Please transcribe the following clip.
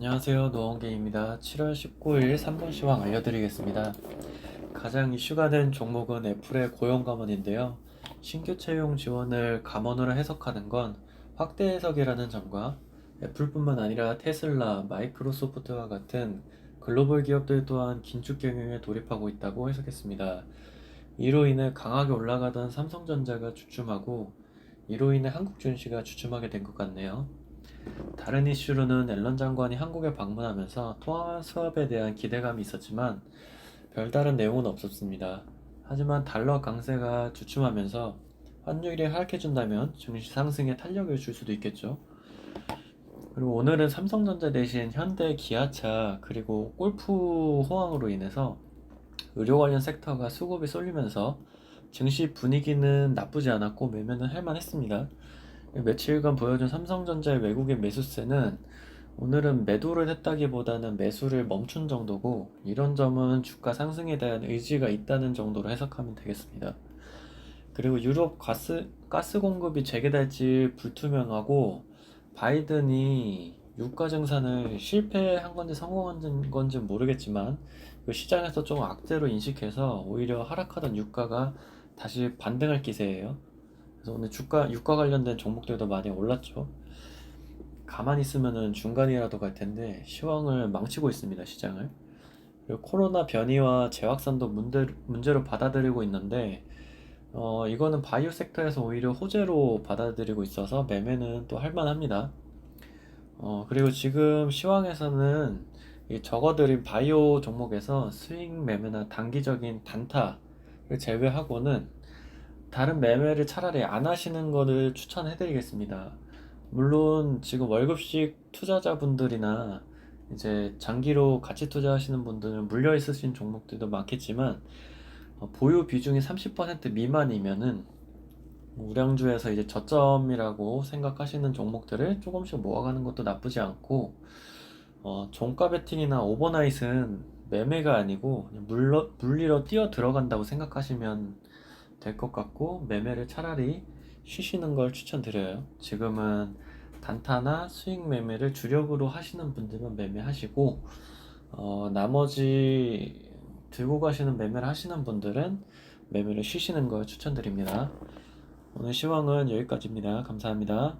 안녕하세요. 노원계입니다. 7월 19일 3번 시황 알려드리겠습니다. 가장 이슈가 된 종목은 애플의 고용 감원인데요. 신규 채용 지원을 감원으로 해석하는 건 확대 해석이라는 점과 애플뿐만 아니라 테슬라, 마이크로소프트와 같은 글로벌 기업들 또한 긴축 경영에 돌입하고 있다고 해석했습니다. 이로 인해 강하게 올라가던 삼성전자가 주춤하고 이로 인해 한국 증시가 주춤하게 된 것 같네요 다른 이슈로는 앨런 장관이 한국에 방문하면서 통화 수합에 대한 기대감이 있었지만 별다른 내용은 없었습니다. 하지만 달러 강세가 주춤하면서 환율이 하락해준다면 증시 상승에 탄력을 줄 수도 있겠죠. 그리고 오늘은 삼성전자 대신 현대, 기아차 그리고 골프 호황으로 인해서 의료 관련 섹터가 수급이 쏠리면서 증시 분위기는 나쁘지 않았고 매매는 할만했습니다. 며칠간 보여준 삼성전자의 외국인 매수세는 오늘은 매도를 했다기보다는 매수를 멈춘 정도고 이런 점은 주가 상승에 대한 의지가 있다는 정도로 해석하면 되겠습니다. 그리고 유럽 가스, 가스 공급이 재개될지 불투명하고 바이든이 유가 증산을 실패한 건지 성공한 건지 모르겠지만 그 시장에서 좀 악재로 인식해서 오히려 하락하던 유가가 다시 반등할 기세예요. 그래서 오늘 주가, 유가 관련된 종목들도 많이 올랐죠. 가만히 있으면은 중간이라도 갈 텐데 시황을 망치고 있습니다, 시장을. 그리고 코로나 변이와 재확산도 문제, 문제로 받아들이고 있는데, 어, 이거는 바이오 섹터에서 오히려 호재로 받아들이고 있어서 매매는 또 할만합니다. 어, 그리고 지금 시황에서는 이 적어드린 바이오 종목에서 수익 매매나 단기적인 단타를 제외하고는 다른 매매를 차라리 안 하시는 거를 추천해드리겠습니다. 물론 지금 월급식 투자자분들이나 이제 장기로 가치 투자하시는 분들은 물려 있으신 종목들도 많겠지만 어, 보유 비중이 30% 미만이면은 우량주에서 이제 저점이라고 생각하시는 종목들을 조금씩 모아가는 것도 나쁘지 않고 어, 종가 베팅이나 오버나잇은 매매가 아니고 물러, 물리러 뛰어 들어간다고 생각하시면 될 것 같고 매매를 차라리 쉬시는 걸 추천드려요. 지금은 단타나 수익 매매를 주력으로 하시는 분들만 매매하시고 어, 나머지 들고 가시는 매매를 하시는 분들은 매매를 쉬시는 걸 추천드립니다. 오늘 시황은 여기까지입니다. 감사합니다.